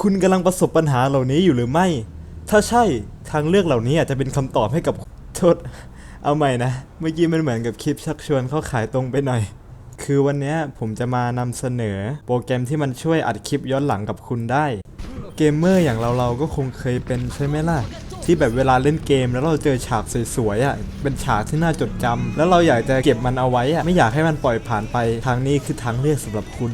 คุณกำลังประสบปัญหาเหล่านี้อยู่หรือไม่ ถ้าใช่ทางเลือกเหล่านี้อาจจะเป็นคำตอบให้กับโทษเอาใหม่นะ เมื่อกี้มันเหมือนกับคลิปชักชวนเข้าขายตรงไปหน่อย คือวันนี้ผมจะมานำเสนอโปรแกรมที่มันช่วยอัดคลิปย้อนหลังกับคุณได้ เกมเมอร์อย่างเราเราก็คงเคยเป็นใช่ไหมล่ะ ที่แบบเวลาเล่นเกมแล้วเราเจอฉากสวยๆอะ เป็นฉากที่น่าจดจำแล้วเราอยากจะเก็บมันเอาไว้อะ ไม่อยากให้มันปล่อยผ่านไป ทางนี้คือทางเลือกสำหรับคุณ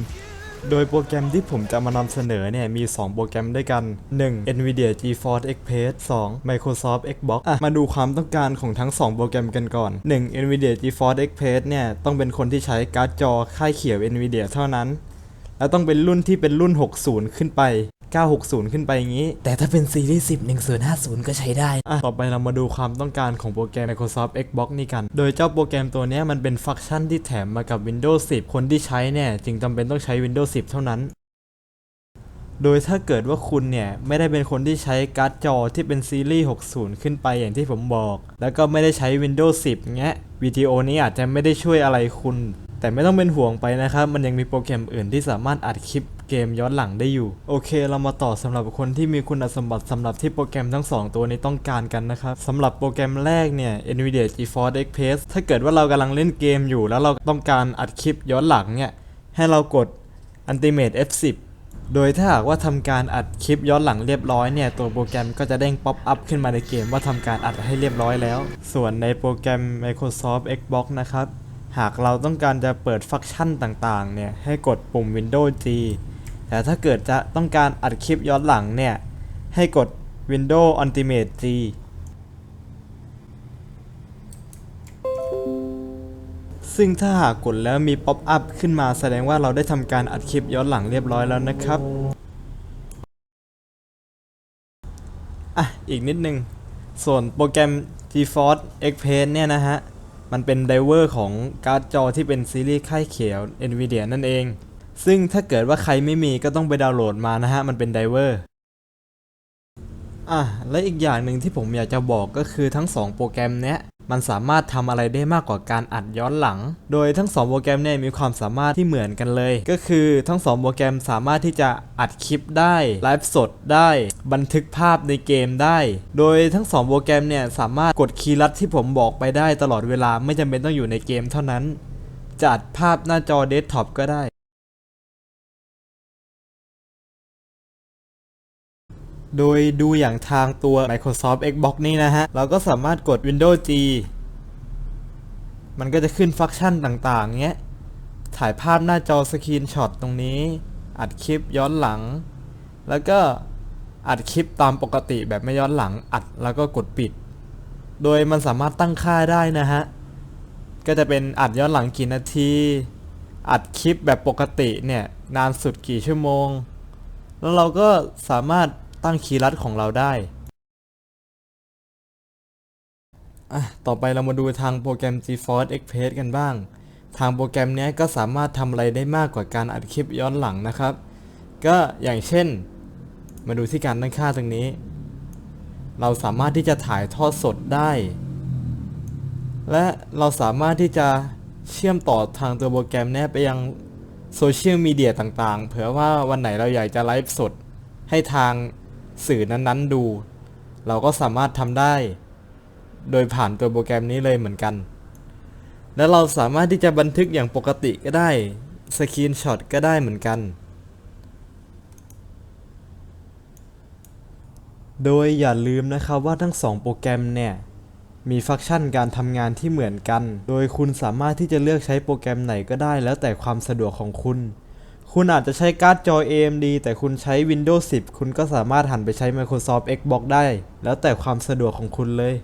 โดยโปรแกรมที่ผมจะมานำเสนอเนี่ยมี 2 โปรแกรมด้วยกัน 1. Nvidia GeForce Express 2. Microsoft Xbox อะมาดูความต้องการของทั้ง 2 โปรแกรมกันก่อน 1. Nvidia GeForce Express เนี่ยต้องเป็นคนที่ใช้การ์ดจอค่ายเขียว Nvidia เท่านั้น และต้องเป็นรุ่นที่เป็นรุ่น 60 ขึ้นไป 960 ขึ้นไปอย่างนี้ แต่ถ้าเป็นซีรีส์10 1050 ก็ใช้ได้อะต่อไปเรามาดูความต้องการของโปรแกรม Microsoft Xbox นี่กัน โดยเจ้าโปรแกรมตัวนี้มันเป็นฟังก์ชันที่แถมมากับ Windows 10 คนที่ใช้เนี่ยจึงจำเป็นต้องใช้ Windows 10 เท่านั้นโดยถ้าเกิดว่าคุณเนี่ย ไม่ได้เป็นคนที่ใช้การ์ดจอที่เป็นซีรีส์ 60 ขึ้นไปอย่างที่ผมบอก แล้วก็ไม่ได้ใช้ Windows 10 เงี้ยวิดีโอนี้อาจจะไม่ได้ช่วยอะไรคุณ แต่ไม่ต้องเป็นห่วงไปนะครับ มันยังมีโปรแกรมอื่นที่สามารถอัดคลิปเกมย้อนหลังได้อยู่ โอเค เรามาต่อสำหรับคนที่มีคุณสมบัติสำหรับที่โปรแกรมทั้ง 2 ตัวนี้ต้องการกันนะครับสำหรับโปรแกรมแรกเนี่ย NVIDIA GeForce Expert ถ้าเกิดว่าเรากำลังเล่นเกมอยู่ แล้วเราต้องการอัดคลิปย้อนหลังเนี่ย ให้เรากด Ultimate F10 โดยถ้าหากว่าทำการอัดคลิปย้อนหลังเรียบร้อยเนี่ย ตัวโปรแกรมก็จะเด้งป๊อปอัพขึ้นมาในเกมว่าทำการอัดให้เรียบร้อยแล้ว ส่วนในโปรแกรม Microsoft Xbox นะครับ หากเราต้องการจะเปิดฟังก์ชันต่างๆ เนี่ย ให้กดปุ่ม Windows G แต่ถ้าเกิดจะต้องการอัดคลิปย้อนหลังเนี่ย ให้กด Windows Ultimate G ซึ่งถ้าหากกดแล้วมีป๊อปอัพขึ้นมาแสดงว่าเราได้ทำการอัดคลิปย้อนหลังเรียบร้อยแล้วนะครับ อะ อีกนิดนึง ส่วนโปรแกรม GeForce Expert เนี่ยนะฮะ มันเป็นไดเวอร์ของการ์ดจอที่เป็นซีรีส์ค่ายเขียว NVIDIA นั่นเอง ซึ่งถ้าเกิดว่าใครไม่มีก็ต้องไปดาวน์โหลดมานะฮะ มันเป็นไดเวอร์อะและอีกอย่างหนึ่งที่ผมอยากจะบอกก็คือทั้ง 2 โปรแกรมเนี้ย มันสามารถทำอะไรได้มากกว่าการอัดย้อนหลัง โดยทั้ง 2 โปรแกรมเนี่ยมีความสามารถที่เหมือนกันเลย ก็คือทั้ง 2 โปรแกรมสามารถที่จะอัดคลิปได้ไลฟ์สดได้ บันทึกภาพในเกมได้ โดยทั้ง 2 โปรแกรมเนี่ยสามารถกดคีย์ลัดที่ผมบอกไปได้ตลอดเวลาไม่จำเป็นต้องอยู่ในเกมเท่านั้นจะอัดภาพหน้าจอเดสก์ท็อปก็ได้ โดยดูอย่างทางตัว Microsoft Xbox นี่นะฮะ เราก็สามารถกด Windows G มันก็จะขึ้นฟังก์ชันต่างๆ เงี้ย ถ่ายภาพหน้าจอสกรีนช็อตตรงนี้ อัดคลิปย้อนหลัง แล้วก็อัดคลิปตามปกติแบบไม่ย้อนหลัง อัดแล้วก็กดปิด โดยมันสามารถตั้งค่าได้นะฮะ ก็จะเป็นอัดย้อนหลังกี่นาที อัดคลิปแบบปกติเนี่ยนานสุดกี่ชั่วโมง แล้วเราก็สามารถ ตั้งคีย์ลัดของเราได้อะต่อไปเรามาดูทางโปรแกรม GeForce Expert กันบ้าง ทางโปรแกรมนี้ก็สามารถทำอะไรได้มากกว่าการอัดคลิปย้อนหลังนะครับ ก็อย่างเช่น มาดูที่การตั้งค่าตรงนี้ เราสามารถที่จะถ่ายทอดสดได้ และเราสามารถที่จะเชื่อมต่อทางตัวโปรแกรมนี้ไปยังโซเชียลมีเดียต่างๆ เผื่อว่าวันไหนเราอยากจะไลฟ์สดให้ทาง สื่อนั้นๆดู เราก็สามารถทำได้ โดยผ่านตัวโปรแกรมนี้เลยเหมือนกัน แล้วเราสามารถที่จะบันทึกอย่างปกติก็ได้สกรีนช็อตก็ได้เหมือนกัน โดยอย่าลืมนะครับว่าทั้ง2โปรแกรมเนี่ยมีฟังก์ชันการทำงานที่เหมือนกัน โดยคุณสามารถที่จะเลือกใช้โปรแกรมไหนก็ได้แล้วแต่ความสะดวกของคุณ คุณอาจจะใช้การ์ดจอ AMD แต่คุณใช้ Windows 10 คุณก็สามารถหันไปใช้ Microsoft Xbox ได้ แล้วแต่ความสะดวกของคุณเลย